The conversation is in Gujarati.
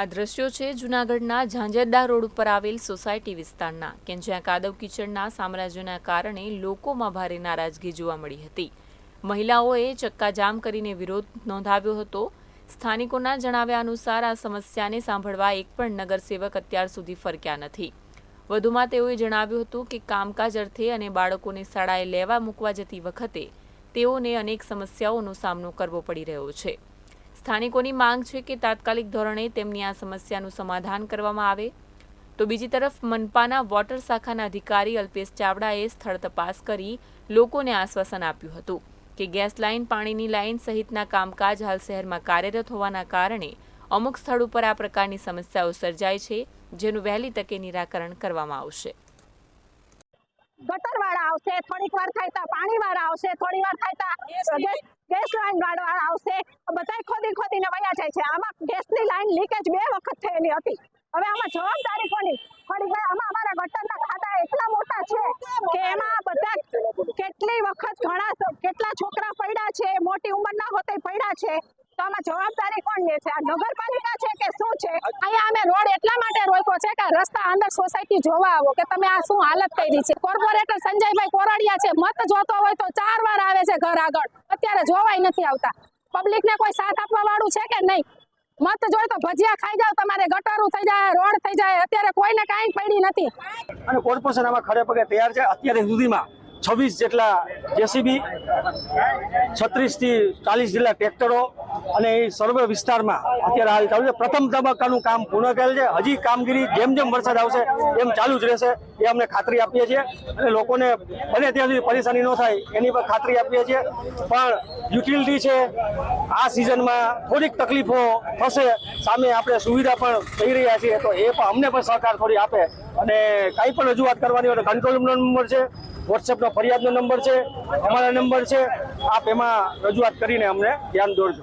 આ દ્રશ્યો છે જૂનાગઢના ઝાંઝરદાર રોડ ઉપર આવેલ સોસાયટી વિસ્તારના, કે જ્યાં કાદવ કિચડના સામ્રાજ્યના કારણે લોકોમાં ભારે નારાજગી જોવા મળી હતી. મહિલાઓએ ચક્કાજામ કરીને વિરોધ નોંધાવ્યો હતો. સ્થાનિકોના જણાવ્યા અનુસાર આ સમસ્યાને સાંભળવા એક પણ નગરસેવક અત્યાર સુધી ફરક્યા નથી. વધુમાં તેઓએ જણાવ્યું હતું કે કામકાજ અર્થે અને બાળકોને શાળાએ લેવા મૂકવા જતી વખતે તેઓને અનેક સમસ્યાઓનો સામનો કરવો પડી રહ્યો છે. સ્થાનિકોની માંગ છે કે તાત્કાલિક ધોરણે તેમની આ સમસ્યાનું સમાધાન કરવામાં આવે. તો બીજી તરફ મનપાના વોટર શાખાના અધિકારી અલ્પેશ ચાવડાએ સ્થળ તપાસ કરી લોકોને આશ્વાસન આપ્યું હતું કે ગેસ લાઇન પાણીની લાઇન સહિતના કામકાજ હાલ શહેરમાં કાર્યરત હોવાના કારણે અમુક સ્થળ ઉપર આ પ્રકારની સમસ્યાઓ સર્જાય છે જેનું વહેલી તકે નિરાકરણ કરવામાં આવશે. ગટર વાળા આવશે થોડીક વાર થાય પાણી વાળા આવશે થોડી વાર થાય ગેસ લાઈન વાળા જાય છે. આમાં ગેસની લાઈન લીકેજ બે વખત થયેલી હતી. હવે આમાં જવાબદારી કોની? વાર આમાં અમારા ગટરના ખાતા એટલા મોટા છે કે એમાં બધા કેટલી વખત ઘણા કેટલા છોકરા પડ્યા છે, મોટી ઉંમરના હોતે પડ્યા છે. તો આમાં જવાબદારી કોણ લે છે? આ નગરપાલિકા છે કે શું છે? અહીંયા અમે રોડ એટલા માટે રોક્યો છે કે રસ્તા અંદર સોસાયટી જોવા આવો કે તમે આ શું હાલત કરી છે? કોર્પોરેટર સંજયભાઈ કોરડિયા છે. મત જોતો હોય તો ચાર વાર આવે છે ઘર આગળ. અત્યારે જોવાય નથી આવતા. પબ્લિક ને કોઈ સાથ આપવા વાળું છે કે નહીં? મત જોઈ તો ભજીયા ખાઈ જાવ તમારે ગટરું થઈ જાય, રોડ થઈ જાય, અત્યારે કોઈને કાંઈ પડી નથી. અને કોર્પોરેશન આમાં ખડે પગે તૈયાર છે. અત્યારે સુધીમાં છવ્વીસ જેટલા જેસીબી છત્રીસથી ચાલીસ જેટલા ટ્રેક્ટરો અને એ સર્વે વિસ્તારમાં અત્યારે હાલ ચાલુ છે. પ્રથમ તબક્કાનું કામ પૂર્ણ કરેલ છે. હજી કામગીરી જેમ જેમ વરસાદ આવશે એમ ચાલુ જ રહેશે. એ અમને ખાતરી આપીએ છીએ. અને લોકોને બને ત્યાં સુધી પરેશાની ન થાય એની પર ખાતરી આપીએ છીએ. પણ યુટિલિટી છે, આ સિઝનમાં થોડીક તકલીફો થશે, સામે આપણે સુવિધા પણ થઈ રહ્યા છીએ, તો એ પણ અમને પણ સહકાર થોડી આપે. અને કાંઈ પણ રજૂઆત કરવાની હોય કંટ્રોલ રૂમનો નંબર છે વોટ્સએપનો ફરિયાદનો નંબર છે, અમારા નંબર છે. આપ એમાં રજૂઆત કરીને અમને ધ્યાન દોરજો.